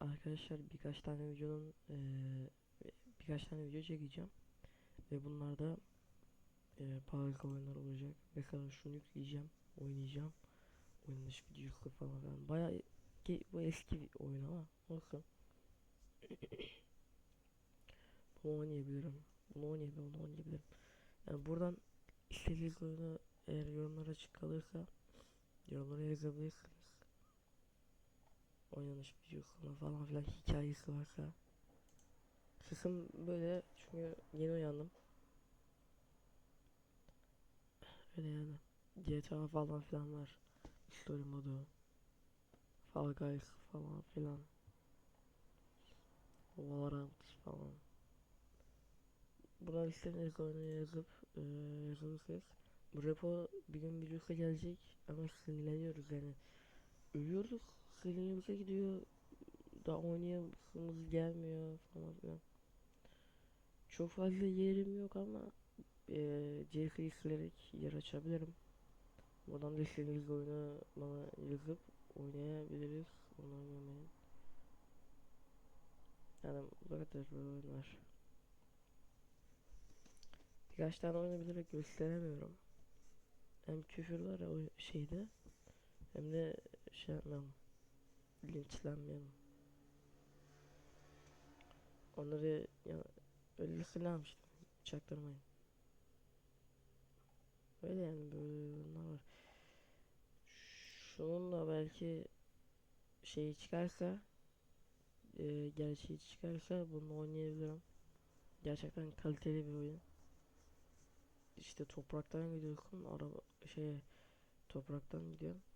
arkadaşlar birkaç tane videonun eee, birkaç tane video çekeceğim ve bunlarda eee pahalı oyunlar olacak. Mesela şunu yükleyeceğim, oynayacağım. Oyun dışı videosu falan filan. Bayağı ki bu eski bir oyun ama olsun. Bunu oynayabilirim. Bunu oynayabilirim, bunu oynayabilirim. Yani buradan istediğiniz oyunu eğer yorumlar açık kalırsa yorumlara yazabilirsiniz. Oynanış videosuna falan filan hikayesi varsa. Sesim böyle çünkü yeni uyandım. Öyle yani. GTA falan filan var. Story modu. Fall Guys falan filan. Valorant falan. Buradan istediğiniz oyunu yazıp eee yazılırsınız. Bu repo bir gün videosu gelecek ama sinirleniyoruz yani. Ölüyoruz, sinirimize gidiyor. Daha oynayasımız gelmiyor falan filan. Çok fazla yerim yok ama eee CS'yi silerek yer açabilirim. Buradan da istediğiniz oyunu bana yazıp oynayabiliriz. Onu oynamayın. Yani bu kadar böyle oyunlar. Birkaç tane oyunu bilerek gösteremiyorum. Hem küfür var ya o şeyde hem de şey yapmayalım. Linçlenmeyelim. Onları ya öyle silah işte. Çaktırmayın. Öyle yani böyle oyunlar var. Şunun da belki şeyi çıkarsa e, gerçeği çıkarsa bunu oynayabilirim. Gerçekten kaliteli bir oyun. İşte topraktan gidiyorsun araba şey topraktan gidiyorsun.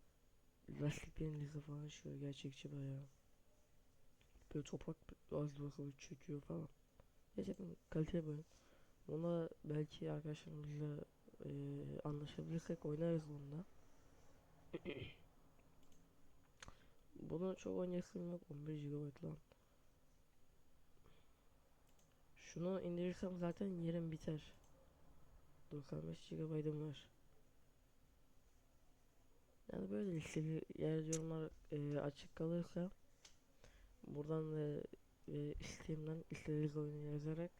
Lastiklerin izi falan çıkıyor gerçekçi bayağı. Böyle toprak az bakıp çekiyor falan. Gerçekten kaliteli oyun. Ona belki arkadaşlarımızla e, anlaşabilirsek oynarız bunda. Bunu çok oynayasım yok 11 GB lan. Şunu indirirsem zaten yerim biter. 95 GB'ım var. Yani böyle listeli yer yorumlar e, açık kalırsa buradan ve, ve Steam'den istediğiniz oyunu yazarak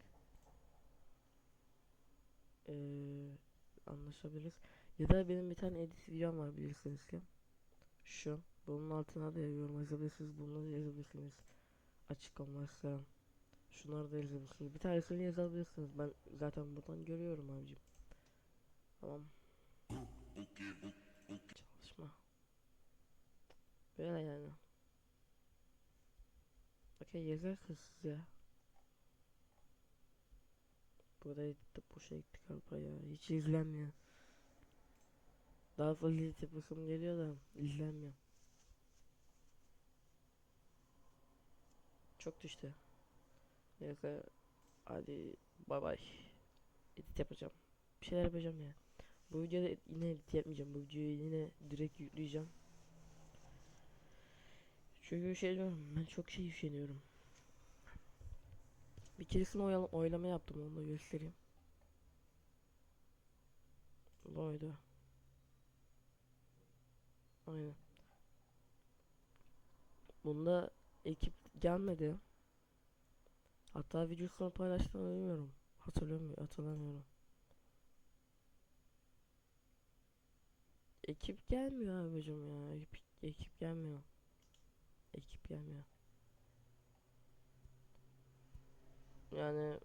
e, anlaşabiliriz. Ya da benim bir tane edit videom var bilirsiniz ki. Şu. Bunun altına da yorum yazabilirsiniz. Bunu da yazabilirsiniz. Açık olmazsa. Şunları da yazabilirsiniz. Bir tanesini yazabilirsiniz. Ben zaten buradan görüyorum abicim. Tamam. Böyle yani. Okey yazarsınız siz ya. Burada editte boşa gitti galiba ya. Hiç izlenmiyor. Daha fazla yapasım geliyor da izlenmiyor. Çok düştü. Neyse hadi bay bay. Edit yapacağım. Bir şeyler yapacağım ya. Bu videoda yine edit yapmayacağım. Bu videoyu yine direkt yükleyeceğim. Çünkü şey diyorum ben çok şey üşeniyorum. Bir keresinde oyla- oylama yaptım onu da göstereyim. Bu oydu. Aynen. Bunda ekip gelmedi. Hatta videosunu paylaştım bilmiyorum. Hatırlamıyorum, hatırlamıyorum. Ekip gelmiyor abicim ya. Ekip, ekip gelmiyor. Gelmiyor. Yani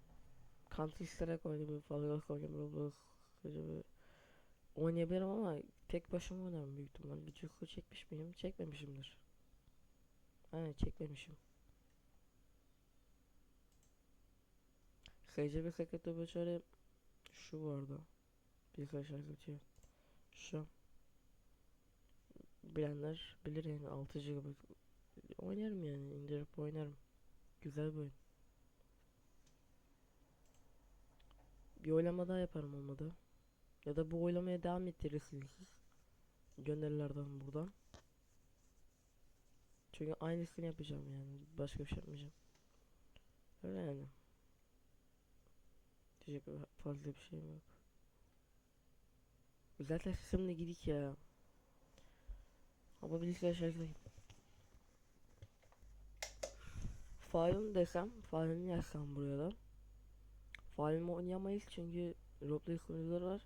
Counter Strike oynayabilirim, Valorant oynayabilirim, Roblox gibi oynayabilirim ama tek başıma oynarım büyük ihtimal. Videosu çekmiş miyim? Çekmemişimdir. Aynen çekmemişim. SC bir sekreter başarı şu vardı. Birkaç şarkıcı. Şu. Bilenler bilir yani 6 GB oynarım yani indirip oynarım. Güzel bir oyun. Bir oylama daha yaparım olmadı. Ya da bu oylamaya devam ettirirsiniz siz. Gönderilerden buradan. Çünkü aynısını yapacağım yani. Başka bir şey yapmayacağım. Öyle yani. Diyecek fazla bir şeyim yok. Zaten sesimle gidik ya. Ama bilgisayar şarjındayım. Five'ım desem, Five'ımı yazsam buraya da. Five'ımı oynayamayız çünkü roleplay sunucuları var.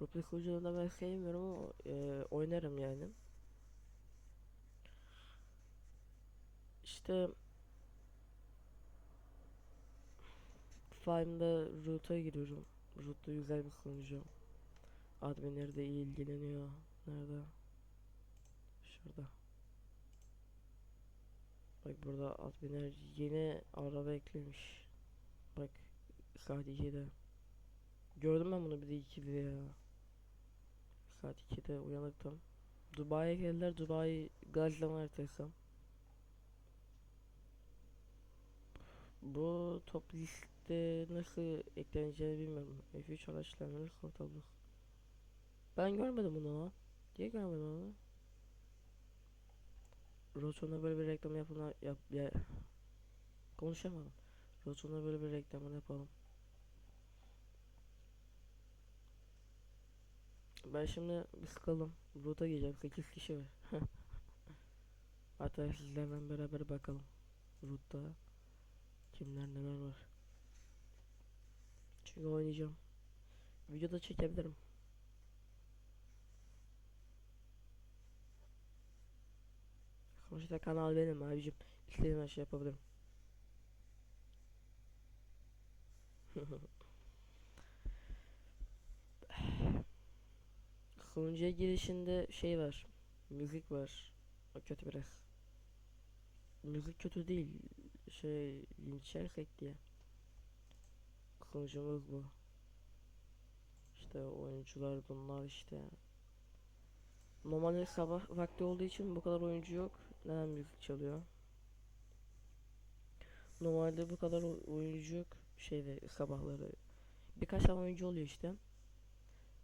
Roleplay sunucularını da ben sevmiyorum ama e, oynarım yani. İşte Five'ımda Root'a giriyorum. Root'ta güzel bir sunucu. Adminleri de ilgileniyor. Nerede? Şurada. Bak burada adminler yeni araba eklemiş. Bak saat 2'de. Gördüm ben bunu bir de 2'de ya. Saat 2'de uyanıktım. Dubai'ye geldiler. Dubai gazlama haritası. Bu top liste nasıl ekleneceğini bilmiyorum. F3 araçlarını kontrol Ben görmedim bunu lan. Niye görmedim onu? Roton'a böyle bir reklam yapına yap ya konuşamadım. Roton'a böyle bir reklamını yapalım. Ben şimdi bir sıkalım. Rota gireceğim. 8 kişi var. Hatta sizlerle beraber bakalım. Root'ta kimler neler var. Çünkü oynayacağım. Videoda çekebilirim. Sonuçta kanal benim abicim. İstediğim her şey yapabilirim. Sunucuya girişinde şey var. Müzik var. O kötü biraz. Müzik kötü değil. Şey linç yersek diye. Sunucumuz bu. İşte oyuncular bunlar işte. Normalde sabah vakti olduğu için bu kadar oyuncu yok. Neden müzik çalıyor? Normalde bu kadar oy- oyuncu yok şeyde sabahları. Birkaç tane oyuncu oluyor işte.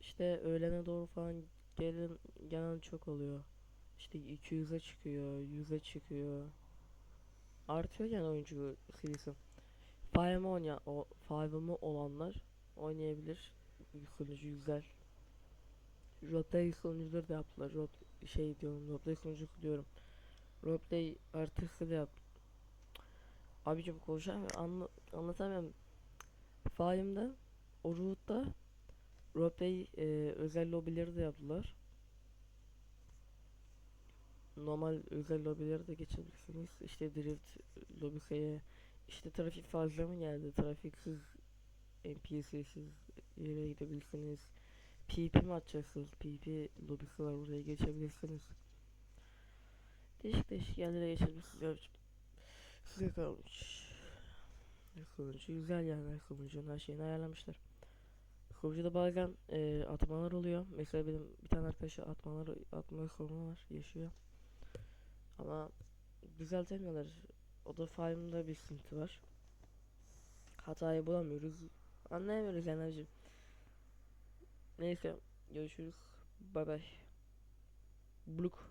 İşte öğlene doğru falan gelen gelen çok oluyor. İşte 200'e çıkıyor, 100'e çıkıyor. Artıyor yani oyuncu sayısı. Five'ımı oynayan, o Five'ımı olanlar oynayabilir. Sunucu güzel. Roleplay sunucuları da yaptılar. Role, şey diyorum, roleplay sunucu diyorum. Roleplay artısı da yap. Abicim konuşamıyorum, anla, anlatamıyorum. Five'ımda, o root'ta Roleplay e, özel lobileri de yaptılar. Normal özel lobileri de geçebilirsiniz. İşte drift lobiseye işte trafik fazla mı geldi? Trafiksiz NPC'siz yere gidebilirsiniz. PP mi atacaksınız? PP lobisi var oraya geçebilirsiniz. Değişik değişik yerlere geçebilirsiniz. abicim. Size kalmış. Sunucu güzel yani sunucunun her şeyini ayarlamışlar. Sunucuda bazen e, atmalar oluyor. Mesela benim bir tane arkadaşı atmalar atma sorunu var, yaşıyor. Ama düzeltemiyorlar. O da file'ımda bir sıkıntı var. Hatayı bulamıyoruz. Anlayamıyoruz yani. Neyse görüşürüz. Bay bay. Bluk.